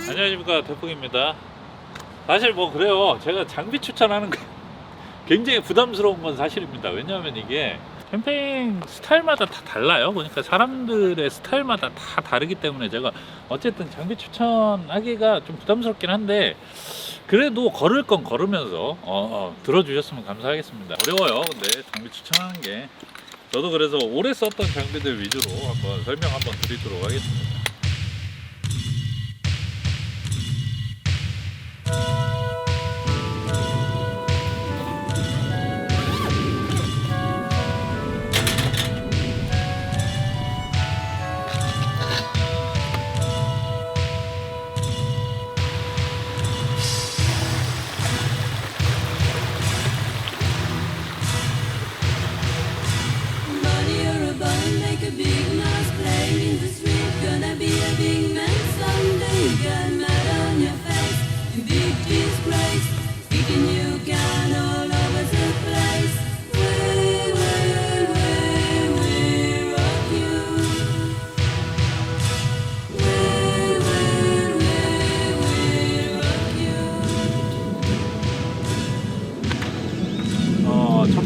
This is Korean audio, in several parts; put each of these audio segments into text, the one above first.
안녕하십니까 대풍입니다. 사실 뭐 그래요. 제가 장비 추천하는 거 굉장히 부담스러운 건 사실입니다. 왜냐하면 이게 캠핑 스타일마다 다 달라요. 그러니까 사람들의 스타일마다 다 다르기 때문에 제가 어쨌든 장비 추천하기가 좀 부담스럽긴 한데 그래도 걸을 건 걸으면서 어, 어, 들어주셨으면 감사하겠습니다. 어려워요. 근데 장비 추천하는 게 저도 그래서 오래 썼던 장비들 위주로 한번 설명 한번 드리도록 하겠습니다. Thank you.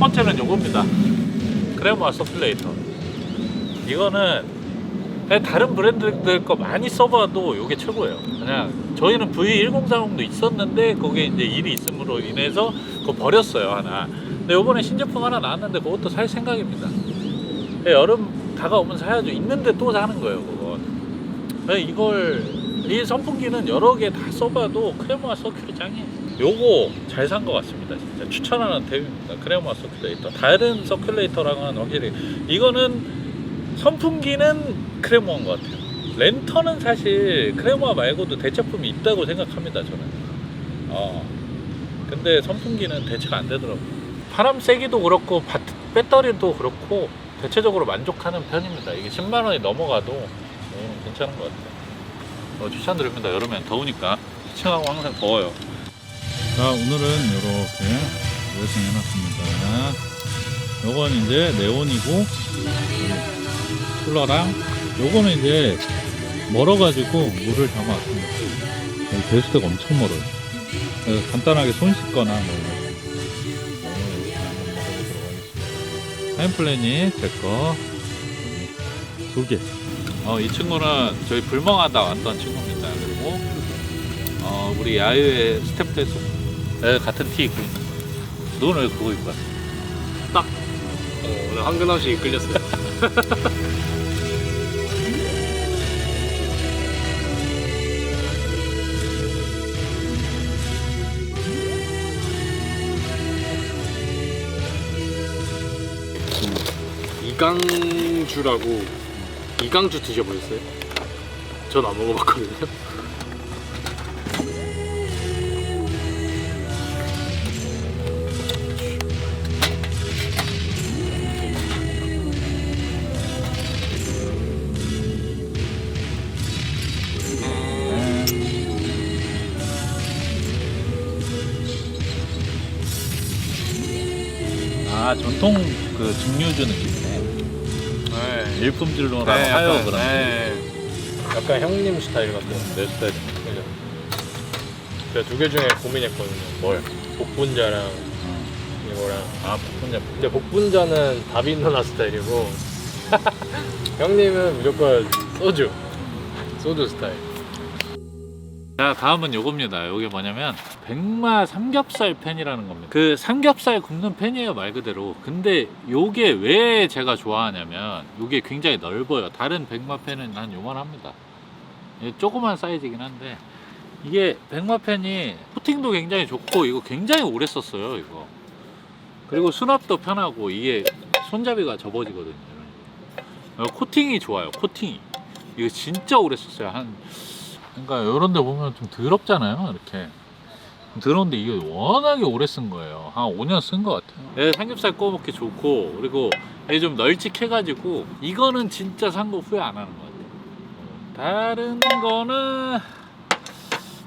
번째는 요겁니다. 크레마 서큘레이터. 이거는 다른 브랜드들 거 많이 써봐도 요게 최고예요. 그냥 저희는 V1040도 있었는데 거기에 이제 일이 있음으로 인해서 그거 버렸어요 하나. 근데 요번에 신제품 하나 나왔는데 그것도 살 생각입니다. 예, 여름 다가오면 사야죠. 있는데 또 사는 거예요 그건. 그냥 이걸 이 선풍기는 여러 개 다 써봐도 크레마 서큘이 짱이에요. 요거 잘 산 것 같습니다. 진짜 추천하는 템입니다. 크레마 서큘레이터. 다른 서큘레이터랑은 확실히 이거는 선풍기는 크레모한 것 같아요. 랜턴은 사실 크레모아 말고도 대체품이 있다고 생각합니다. 저는. 어. 근데 선풍기는 대체가 안 되더라고요. 바람 세기도 그렇고 바- 배터리도 그렇고 대체적으로 만족하는 편입니다. 이게 10만 원이 넘어가도 어, 괜찮은 것 같아요. 어, 추천드립니다. 여름엔 더우니까 2층하고 항상 더워요. 자 오늘은 이렇게 드레싱 해놨습니다. 요건 이제 네온이고 쿨러랑 요거는 이제 멀어가지고 물을 담아왔습니다. 배수대가 엄청 멀어요. 그래서 간단하게 손 씻거나 뭐 하겠습니다. 타임플랜이 제거 두 개. 어, 이 친구는 저희 불멍하다 왔던 친구입니다. 그리고 어, 우리 야유의 스텝 수 네, 같은 티 입고 있는 왜 그거 입고 왔어? 어, 오늘 한 근함씨 끌렸어요. 이강주라고 이강주 드셔보셨어요? 전 안 먹어봤거든요. 아 전통 그 증류주 느낌이네. 네. 일품질로라고 하여 그런 약간 형님 스타일 같아요. 내 스타일. 그죠? 제가 두 개 중에 고민했거든요. 뭘? 복분자랑 이거랑. 아 혼자. 근데 복분자는 다빈 누나 스타일이고 형님은 무조건 소주. 소주 스타일. 자 다음은 요겁니다. 요게 뭐냐면 백마 삼겹살 팬이라는 겁니다. 그 삼겹살 굽는 팬이에요 말 그대로. 근데 요게 왜 제가 좋아하냐면 요게 굉장히 넓어요. 다른 백마 팬은 한 요만합니다. 조그만 사이즈긴 한데 이게 백마 팬이 코팅도 굉장히 좋고 이거 굉장히 오래 썼어요 이거. 그리고 수납도 편하고 이게 손잡이가 접어지거든요. 어, 코팅이 좋아요. 코팅이 이거 진짜 오래 썼어요. 한 그러니까 이런 데 보면 좀 더럽잖아요 이렇게. 좀 더러운데 이게 워낙에 오래 쓴 거예요. 한 5년 쓴 것 같아요. 네, 삼겹살 구워 먹기 좋고 그리고 이게 좀 널찍해가지고 이거는 진짜 산 거 후회 안 하는 것 같아요. 다른 거는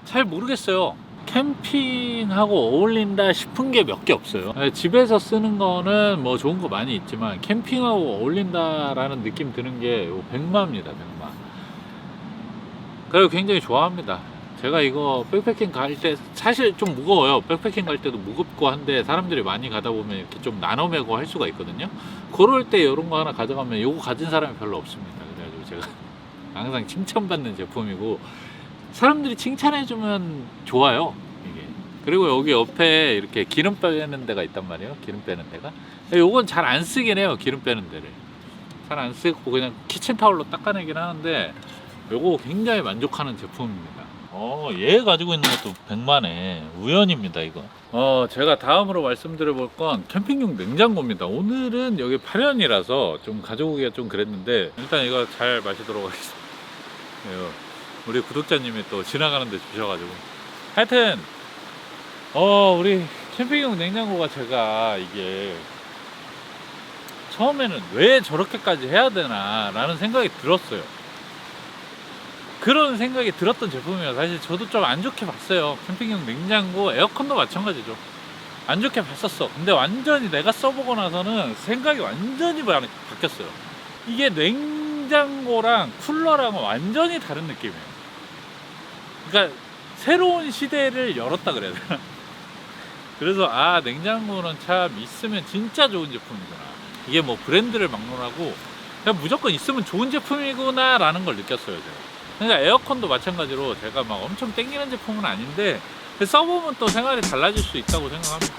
잘 모르겠어요. 캠핑하고 어울린다 싶은 게 몇 개 없어요. 네, 집에서 쓰는 거는 뭐 좋은 거 많이 있지만 캠핑하고 어울린다라는 느낌 드는 게요 백마입니다 백마 그리고 굉장히 좋아합니다. 제가 이거 백패킹 갈 때 사실 좀 무거워요. 백패킹 갈 때도 무겁고 한데 사람들이 많이 가다 보면 이렇게 좀 나눠 메고 할 수가 있거든요. 그럴 때 이런 거 하나 가져가면 요거 가진 사람이 별로 없습니다. 그래가지고 제가 항상 칭찬받는 제품이고 사람들이 칭찬해주면 좋아요. 이게. 그리고 여기 옆에 이렇게 기름 빼는 데가 있단 말이에요. 기름 빼는 데가. 요건 잘 안 쓰긴 해요. 기름 빼는 데를. 잘 안 쓰고 그냥 키친타올로 닦아내긴 하는데 요거 굉장히 만족하는 제품입니다. 어, 얘 가지고 있는 것도 100만에 우연입니다, 이거. 어, 제가 다음으로 말씀드려 볼 건 캠핑용 냉장고입니다. 오늘은 여기 8년이라서 좀 가져오기가 좀 그랬는데 일단 이거 잘 마시도록 하겠습니다. 예, 우리 구독자님이 또 지나가는데 주셔가지고 하여튼 어 우리 캠핑용 냉장고가 제가 이게 처음에는 왜 저렇게까지 해야 되나 라는 생각이 들었어요 그런 생각이 들었던 제품이에요. 사실 저도 좀 안 좋게 봤어요. 캠핑용 냉장고 에어컨도 마찬가지죠. 안 좋게 봤었어. 근데 완전히 내가 써보고 나서는 생각이 완전히 바- 바뀌었어요. 이게 냉장고랑 쿨러랑은 완전히 다른 느낌이에요. 그러니까 새로운 시대를 열었다 그래야 되나? 그래서 아 냉장고는 참 있으면 진짜 좋은 제품이구나. 이게 뭐 브랜드를 막론하고 그냥 무조건 있으면 좋은 제품이구나 라는 걸 느꼈어요 제가 그러니까 에어컨도 마찬가지로 제가 막 엄청 땡기는 제품은 아닌데 써보면 또 생활이 달라질 수 있다고 생각합니다.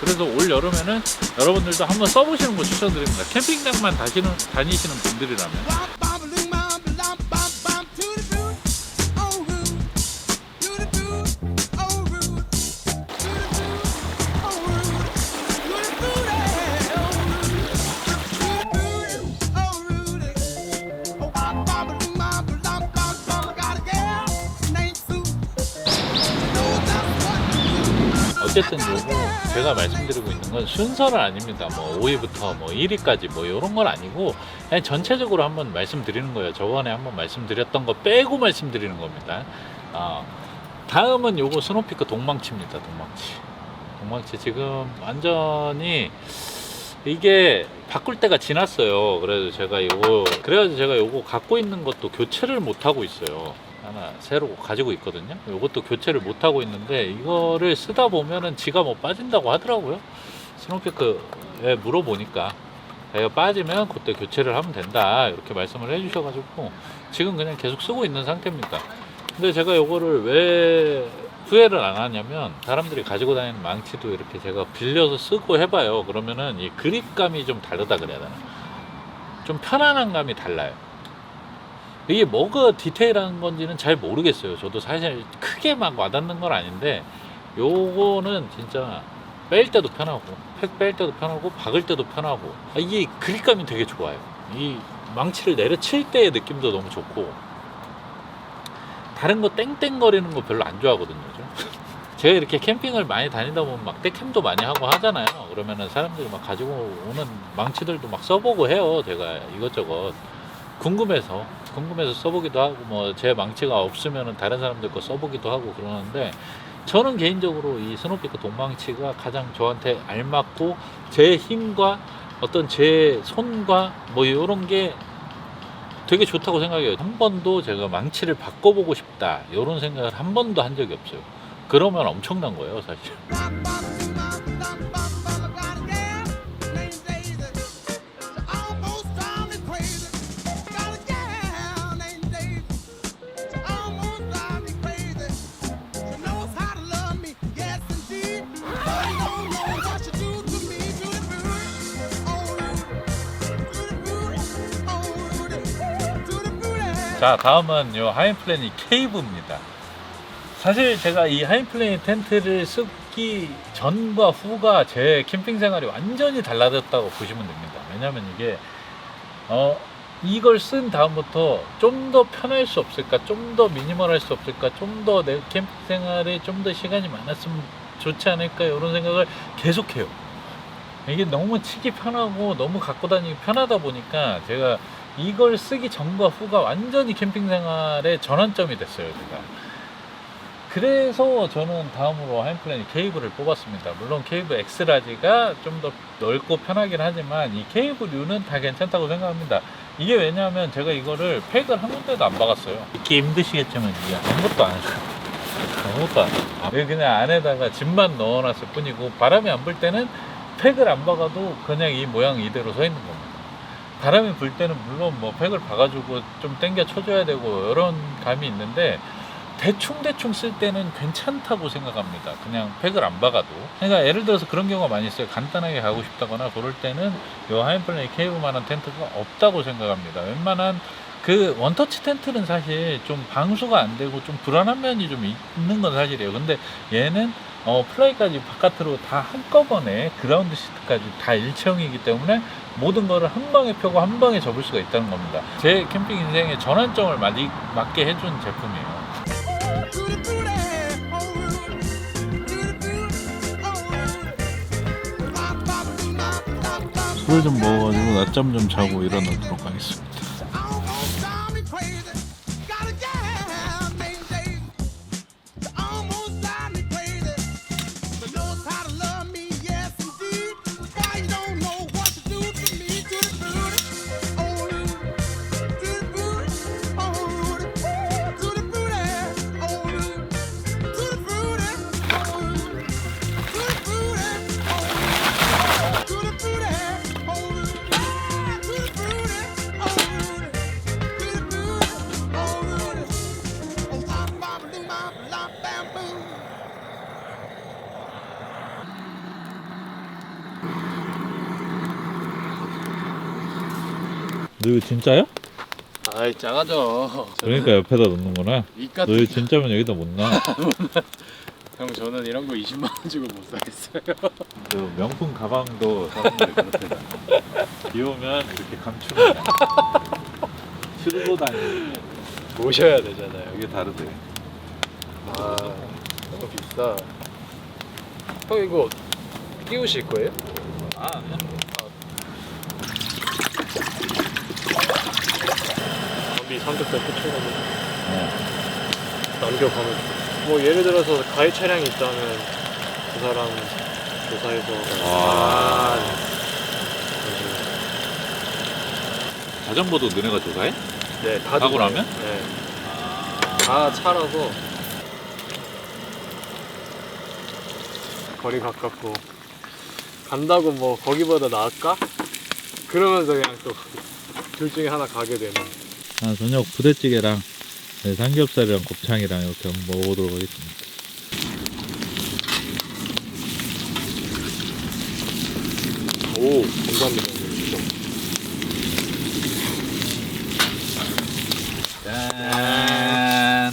그래서 올 여름에는 여러분들도 한번 써보시는 거 추천드립니다. 캠핑장만 다시는, 다니시는 분들이라면 어쨌든 요거 제가 말씀드리고 있는 건 순서는 아닙니다. 뭐 5위부터 뭐 1위까지 뭐 이런 건 아니고 그냥 전체적으로 한번 말씀드리는 거예요. 저번에 한번 말씀드렸던 거 빼고 말씀드리는 겁니다. 어, 다음은 요거 스노피크 동망치입니다. 동망치. 동망치 지금 완전히 이게 바꿀 때가 지났어요. 그래서 제가 요거 그래가지고 제가 요거 갖고 있는 것도 교체를 못 하고 있어요. 하나 새로 가지고 있거든요. 요것도 교체를 못 하고 있는데 이거를 쓰다 보면은 지가 뭐 빠진다고 하더라고요. 스노피크에 물어보니까 이거 빠지면 그때 교체를 하면 된다 이렇게 말씀을 해주셔가지고 지금 그냥 계속 쓰고 있는 상태입니다. 근데 제가 요거를 왜 후회를 안 하냐면 사람들이 가지고 다니는 망치도 이렇게 제가 빌려서 쓰고 해봐요. 그러면은 이 그립감이 좀 다르다 그래야 되나? 좀 편안한 감이 달라요. 이게 뭐가 디테일한 건지는 잘 모르겠어요. 저도 사실 크게 막 와닿는 건 아닌데 요거는 진짜 뺄 때도 편하고 팩 뺄 때도 편하고 박을 때도 편하고 아, 이게 그립감이 되게 좋아요. 이 망치를 내려칠 때의 느낌도 너무 좋고 다른 거 땡땡거리는 거 별로 안 좋아하거든요. 저. 제가 이렇게 캠핑을 많이 다니다 보면 막 떼캠도 많이 하고 하잖아요. 그러면은 사람들이 막 가지고 오는 망치들도 막 써보고 해요. 제가 이것저것 궁금해서 궁금해서 써보기도 하고 뭐 제 망치가 없으면은 다른 사람들 거 써보기도 하고 그러는데 저는 개인적으로 이 스노피크 동망치가 가장 저한테 알맞고 제 힘과 어떤 제 손과 뭐 이런 게 되게 좋다고 생각해요. 한 번도 제가 망치를 바꿔보고 싶다 이런 생각을 한 번도 한 적이 없어요. 그러면 엄청난 거예요, 사실. 자, 다음은 요 하이플래닛 케이브입니다. 사실 제가 이 하이플래닛 텐트를 쓰기 전과 후가 제 캠핑 생활이 완전히 달라졌다고 보시면 됩니다. 왜냐면 이게 어 이걸 쓴 다음부터 좀 더 편할 수 없을까, 좀 더 미니멀할 수 없을까, 좀 더 내 캠핑 생활에 좀 더 시간이 많았으면 좋지 않을까 이런 생각을 계속해요. 이게 너무 치기 편하고 너무 갖고 다니기 편하다 보니까 제가 이걸 쓰기 전과 후가 완전히 캠핑 생활의 전환점이 됐어요, 제가. 그래서 저는 다음으로 하이플래닛 케이블을 뽑았습니다. 물론 케이블 엑스라지가 좀 더 넓고 편하긴 하지만 이 케이블류는 다 괜찮다고 생각합니다. 이게 왜냐하면 제가 이거를 팩을 한 군데도 안 박았어요. 믿기 힘드시겠지만 이게 아무것도 안 해요. 아무것도 안 해. 아, 그냥 안에다가 짐만 넣어놨을 뿐이고 바람이 안 불 때는 팩을 안 박아도 그냥 이 모양 이대로 서 있는 겁니다. 바람이 불 때는 물론 뭐 팩을 박아주고 좀 당겨 쳐줘야 되고 이런 감이 있는데 대충 대충 쓸 때는 괜찮다고 생각합니다. 그냥 팩을 안 박아도. 그러니까 예를 들어서 그런 경우가 많이 있어요. 간단하게 가고 싶다거나 그럴 때는 이 하이플레이 케이블만한 텐트가 없다고 생각합니다. 웬만한 그 원터치 텐트는 사실 좀 방수가 안 되고 좀 불안한 면이 좀 있는 건 사실이에요. 근데 얘는 어, 플라이까지 바깥으로 다 한꺼번에 그라운드 시트까지 다 일체형이기 때문에 모든 거를 한 방에 펴고 한 방에 접을 수가 있다는 겁니다. 제 캠핑 인생의 전환점을 많이 맞게 해준 제품이에요. 술 좀 먹어가지고 낮잠 좀 자고 일어나도록 하겠습니다. 너 이거 진짜야? 아이 작아져. 그러니까 옆에다 놓는구나. 이까 너 이거 진짜면 여기다 못 놔. 형 저는 이런 거 20만 원 주고 못 사겠어요. 그 명품 가방도 사람들이 그렇게 비 오면 이렇게 감추면 들고 다니는 모셔야 되잖아요. 이게 다르대. 아 너무 비싸. 형 이거 끼우실 거예요? 아, 삼겹살 붙여가지고 네. 남겨가면 뭐 예를 들어서 가해 차량이 있다면 그 사람 조사해서 와. 아, 자전거도 너네가 조사해? 네, 다 사고. 나면? 네, 아, 다 차라서 거리 가깝고 간다고 뭐 거기보다 나을까? 그러면서 그냥 또 둘 중에 하나 가게 되는 아, 저녁 부대찌개랑 네, 삼겹살이랑 곱창이랑 이렇게 한번 먹어보도록 하겠습니다. 오 감사합니다 짠.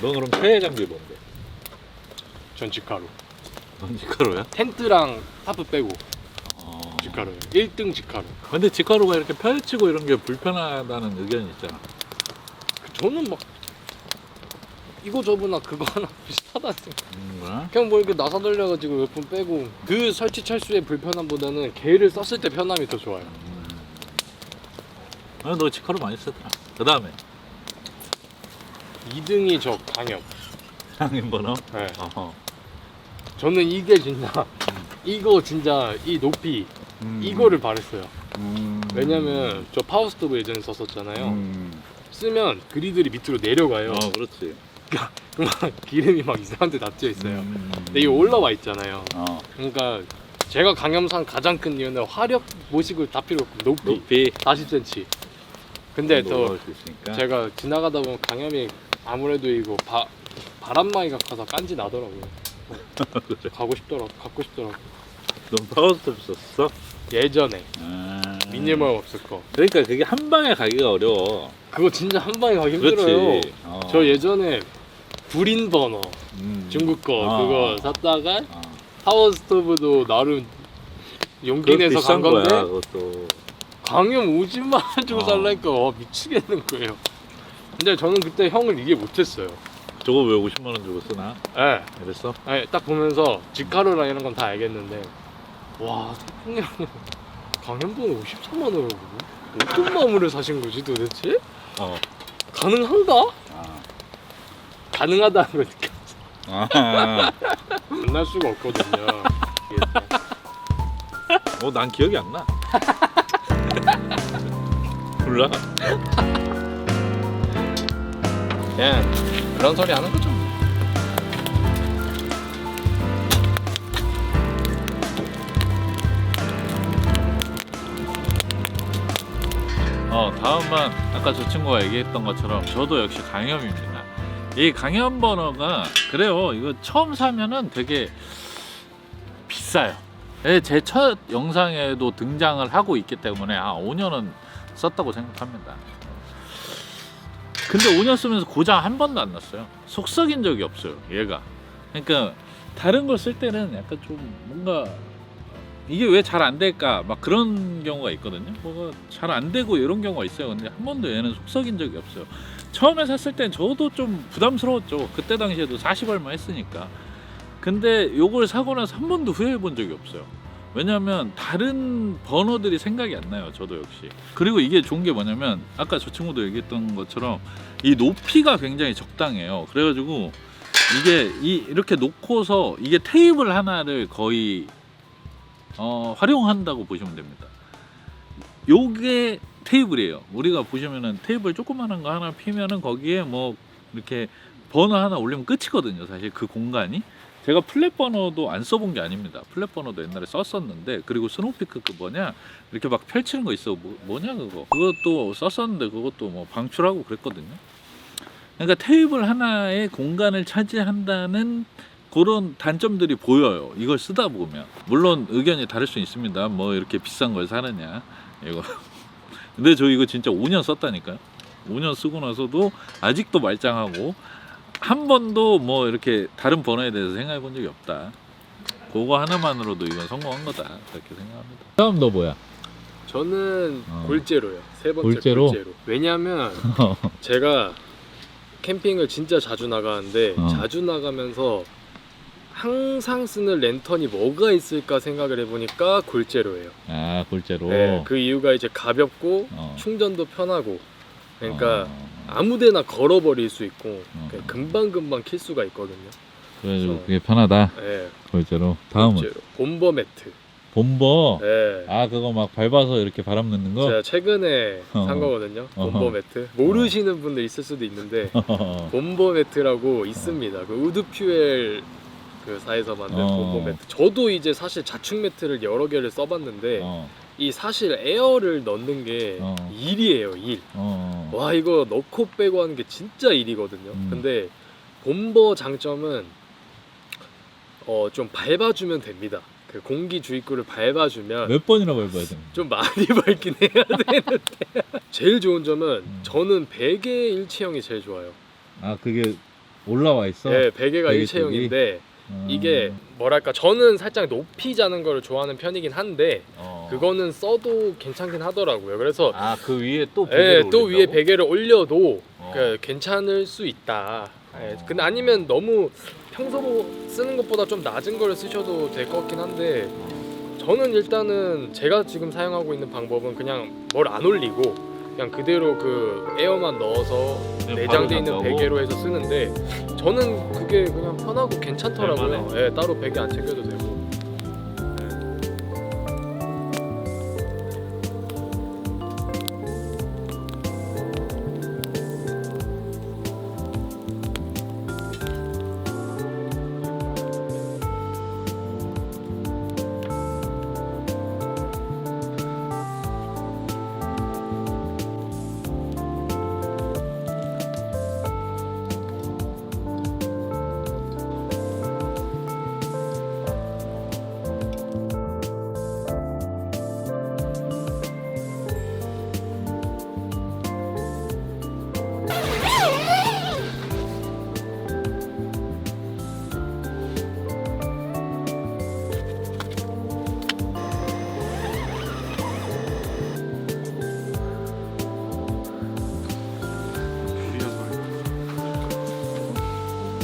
짠너 그럼 최애 장비 뭔데? 전 직화로 넌 지카로야? 텐트랑 타프 빼고 어. 직화로요 1등 직화로 근데 지카로가 이렇게 펼치고 이런 게 불편하다는 의견이 있잖아. 저는 막 이거 저거나 그거 하나 비슷하다 생각 음? 그냥 뭐 이렇게 나사 돌려가지고 몇 분 빼고 그 설치 철수의 불편함보다는 개를 썼을 때 편함이 더 좋아요 아, 너 지카로 많이 쓰더라. 그 다음에 2등이 저 강엽 상인 번호. 네. 어허. 저는 이게 진짜 이거 진짜 이 높이 음. 이거를 바랬어요 음. 왜냐면 저 파워스토브 예전에 썼었잖아요 음. 쓰면 그리들이 밑으로 내려가요 어, 그렇지. 그만 기름이 막 이상한 데 납져 있어요 음. 근데 이게 올라와 있잖아요 어. 그러니까 제가 강염산 가장 큰 이유는 화력 모식을 다 필요 없고 높이 높이 40cm 근데 올라올 수 있으니까. 제가 지나가다 보면 강염이 아무래도 이거 바, 바람막이가 커서 깐지 나더라고요 가고 싶더라 갖고 싶더라고 넌 파워스톱 썼어? 예전에 아. 미니멀 없을 거 그러니까 그게 한 방에 가기가 어려워. 그거 진짜 한 방에 가기 힘들어요 그렇지. 어. 저 예전에 불인 버너 음. 중국 거 아. 그거 샀다가 어. 파워 스토브도 나름 용기 내서 간 비싼 거야, 건데 그것도. 50만 원 주고 어. 살라니까 와, 미치겠는 거예요 근데 저는 그때 형을 이해 못했어요 저거 왜 50만 원 주고 쓰나? 예. 이랬어? 아니, 딱 보면서 직카로랑 이런 건 다 알겠는데 와 태풍이랑 강연분을 53만 원을 어떤 마음으로 사신 거지 도대체? 어. 가능한가? 아. 가능하다는 걸 느꼈어 아. 만날 수가 없거든요 이게. 어, 난 기억이 안 나. 몰라. 그냥 그런 소리 하는 거죠. 어, 다음은 아까 저 친구가 얘기했던 것처럼 저도 역시 강염입니다. 이 강염 버너가 그래요. 이거 처음 사면은 되게 비싸요. 예, 제첫 영상에도 등장을 하고 있기 때문에 한 5년은 썼다고 생각합니다. 근데 5년 쓰면서 고장 한 번도 안 났어요. 속 썩인 적이 없어요. 얘가. 그러니까 다른 걸 쓸 때는 약간 좀 뭔가 이게 왜 잘 안 될까 막 그런 경우가 있거든요. 뭐가 잘 안 되고 이런 경우가 있어요. 근데 한 번도 얘는 속 썩인 적이 없어요. 처음에 샀을 땐 저도 좀 부담스러웠죠. 그때 당시에도 40 얼마 했으니까. 근데 요걸 사고 나서 한 번도 후회해 본 적이 없어요. 왜냐면 다른 번호들이 생각이 안 나요. 저도 역시. 그리고 이게 좋은 게 뭐냐면 아까 저 친구도 얘기했던 것처럼 이 높이가 굉장히 적당해요. 그래가지고 이게 이 이렇게 놓고서 이게 테이블 하나를 거의 어, 활용한다고 보시면 됩니다. 요게 테이블이에요. 우리가 보시면은 테이블 조그만한 거 하나 피면은 거기에 뭐 이렇게 버너 하나 올리면 끝이거든요. 사실 그 공간이. 제가 플랫 버너도 안 써본 게 아닙니다. 플랫 버너도 옛날에 썼었는데 그리고 스노피크 그 뭐냐 이렇게 막 펼치는 거 있어 뭐, 뭐냐 그거 그것도 썼었는데 그것도 뭐 방출하고 그랬거든요. 그러니까 테이블 하나의 공간을 차지한다는 그런 단점들이 보여요. 이걸 쓰다 보면 물론 의견이 다를 수 있습니다. 뭐 이렇게 비싼 걸 사느냐 이거. 근데 저 이거 진짜 5년 썼다니까요. 5년 쓰고 나서도 아직도 말짱하고 한 번도 뭐 이렇게 다른 번호에 대해서 생각해 본 적이 없다. 그거 하나만으로도 이건 성공한 거다 그렇게 생각합니다. 다음 너 뭐야? 저는 어. 골제로요. 세 번째 골제로? 골제로. 왜냐면 제가 캠핑을 진짜 자주 나가는데 어. 자주 나가면서 항상 쓰는 랜턴이 뭐가 있을까 생각을 해보니까 골제로예요. 아 골제로. 네, 그 이유가 이제 가볍고 어. 충전도 편하고 그러니까 어. 아무데나 걸어버릴 수 있고 어. 그냥 금방금방 킬 수가 있거든요. 그래가지고 그래서- 그게 편하다. 네, 골제로. 다음은 골제로. 본버 매트. 본버. 네. 아 그거 막 밟아서 이렇게 바람 넣는 거. 제가 최근에 어. 산 거거든요. 어허. 본버 매트. 모르시는 분들 있을 수도 있는데 어. 본버 매트라고 있습니다. 그 우드퓨엘 그 사에서 만든 어. 본버 매트. 저도 이제 사실 자축 매트를 여러 개를 써봤는데 어. 이 사실 에어를 넣는 게 어. 일이에요, 일. 어. 와 이거 넣고 빼고 하는 게 진짜 일이거든요. 음. 근데 본버 장점은 어 좀 밟아주면 됩니다. 그 공기 주입구를 밟아주면 몇 번이나 밟아야 됩니까? 좀 많이 밟긴 해야 되는데 제일 좋은 점은 음. 저는 베개 일체형이 제일 좋아요. 아 그게 올라와 있어. 네, 베개가 베개 일체형인데 어. 이게 뭐랄까 저는 살짝 높이 자는 거를 좋아하는 편이긴 한데 어. 그거는 써도 괜찮긴 하더라고요. 그래서 아 그 위에 또 예, 베개를 또 위에 올린다고? 베개를 올려도 어. 그 괜찮을 수 있다. 예, 어. 근데 아니면 너무 평소 쓰는 것보다 좀 낮은 거를 쓰셔도 될 것 같긴 한데 저는 일단은 제가 지금 사용하고 있는 방법은 그냥 뭘 안 올리고 그냥 그대로 그 에어만 넣어서 그냥 내장돼 바로 있는 나가고? 베개로 해서 쓰는데 저는 그게 그냥 편하고 괜찮더라고요. 예, 따로 베개 안 챙겨도 되고.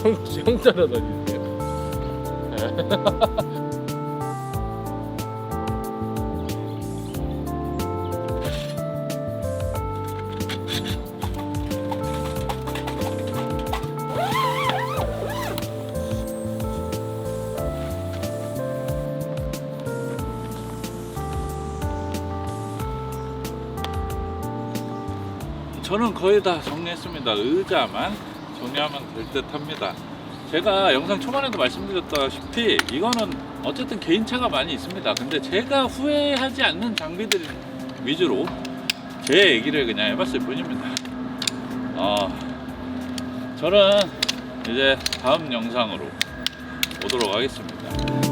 형, 자라 다니는데. 저는 거의 다 정리했습니다. 의자만 정리하면 될 듯 합니다. 제가 영상 초반에도 말씀드렸다시피 이거는 어쨌든 개인차가 많이 있습니다. 근데 제가 후회하지 않는 장비들 위주로 제 얘기를 그냥 해봤을 뿐입니다. 어, 저는 이제 다음 영상으로 오도록 하겠습니다.